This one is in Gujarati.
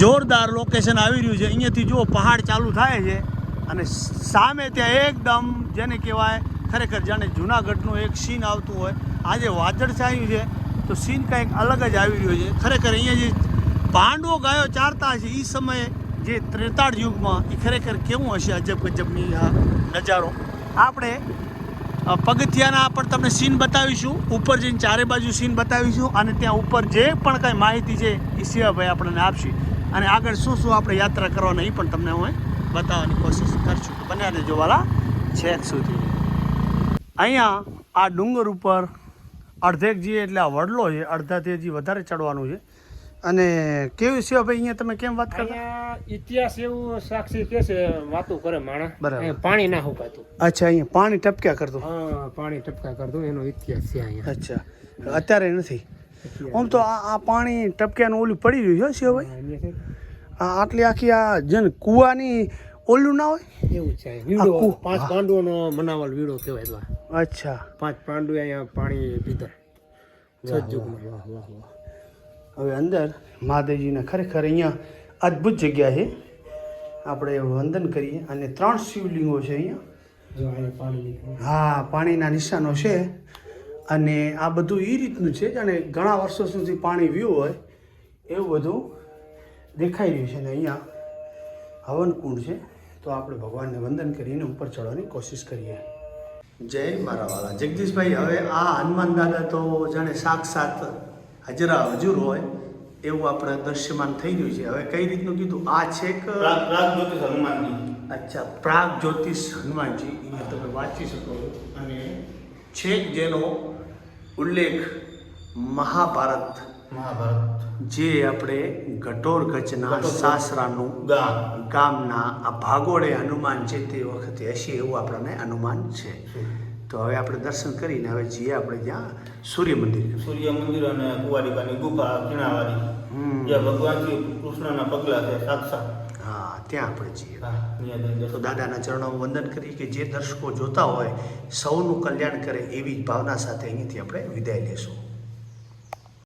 જોરદાર લોકેશન આવી રહ્યું છે. અહીંયાથી જુઓ, પહાડ ચાલુ થાય છે અને સામે ત્યાં એકદમ જેને કહેવાય, ખરેખર જાણે જૂનાગઢનું એક સીન આવતું હોય. આજે વાદળ છાયું છે, તો સીન કંઈક અલગ જ આવી રહ્યો છે. ખરેખર અહીંયા જે પાંડવો ગાયો ચારતા છે એ સમયે જે ત્રેતાળ યુગમાં એ ખરેખર કેવું હશે અજબ ગજબની આ નજારો. આપણે પગથિયાના પણ તમને સીન બતાવીશું. ઉપર જઈને ચારે બાજુ સીન બતાવીશું અને ત્યાં ઉપર જે પણ કાંઈ માહિતી છે એ સિવાભાઈ આપણને આપશે. અને આગળ શું શું આપણે યાત્રા કરવાના એ પણ તમને હું બતાવવાની કોશિશ કરશું. બન્યા જોવાલા છેક સુધી. અહીંયા આ ડુંગર ઉપર અડધેક જે એટલે આ વડલો છે અડધાથી હજી વધારે ચડવાનું છે. અને કેવું ભાઈ અહીંયા તમે કેમ વાત કરતા? ઇતિહાસ એવું સાક્ષી કે છે વાતો કરે માણસ. બરાબર. અહીંયા પાણી ના હુકાતું. અચ્છા અહીંયા પાણી ટપક્યા કરતું? હા પાણી ટપક્યા કરતું એનો ઇતિહાસ છે અહીંયા. અચ્છા. અત્યારે નથી. આમ તો આ આ પાણી ટપક્યાનું ઓલું પડી રહ્યું છે હા, આ આટલી આખી આ જન કૂવાની ઓલું ના હોય? એવું છે વીડો પાંચ. પાંડવોનો મનાવલ વીડો કહેવાય અચ્છા. પાંચ પાંડુ અહીંયા પાણી વાહ. હવે અંદર મહાદેવજીના ખરેખર અહીંયા અદ્ભુત જગ્યા છે. આપણે વંદન કરીએ. અને ત્રણ શિવલિંગો છે અહીંયા. હા પાણીના નિશાનો છે. અને આ બધું એ રીતનું છે જાણે ઘણા વર્ષો સુધી પાણી વ્યૂ હોય એવું બધું દેખાઈ રહ્યું છે અને અહીંયા હવનકુંડ છે. તો આપણે ભગવાનને વંદન કરીને ઉપર ચડવાની કોશિશ કરીએ. જય મારા વાલા. જગદીશભાઈ હવે આ હનુમાન દાદા તો જાણે સાક્ષાત હાજરા હજુર હોય એવું આપણે દ્રશ્યમાન થઈ રહ્યું છે. હવે કઈ રીતનું કીધું? આ જ્યોતિષ હનુમાનજી. અચ્છા પ્રાગ જ્યોતિષ હનુમાનજી. એ તમે વાંચી શકો અને છેક જેનો ઉલ્લેખ મહાભારત મહાભારત. જે આપણે ઘટોર ગચના સાસરાનું ગામ. ગામના આ ભાગોળે હનુમાન છે તે વખતે હશે એવું આપણને અનુમાન છે. તો હવે આપણે દર્શન કરીને હવે જઈએ આપણે ત્યાં સૂર્ય મંદિર. સૂર્ય મંદિર અને કુવારિકાની ગુફા કિણાવાળી. જ્યાં ભગવાન શ્રી કૃષ્ણના પગલા છે સાક્ષાત. હા ત્યાં આપણે જઈએ. તો દાદાના ચરણો વંદન કરી કે જે દર્શકો જોતા હોય સૌનું કલ્યાણ કરે એવી જ ભાવના સાથે અહીંથી આપણે વિદાય લેશું.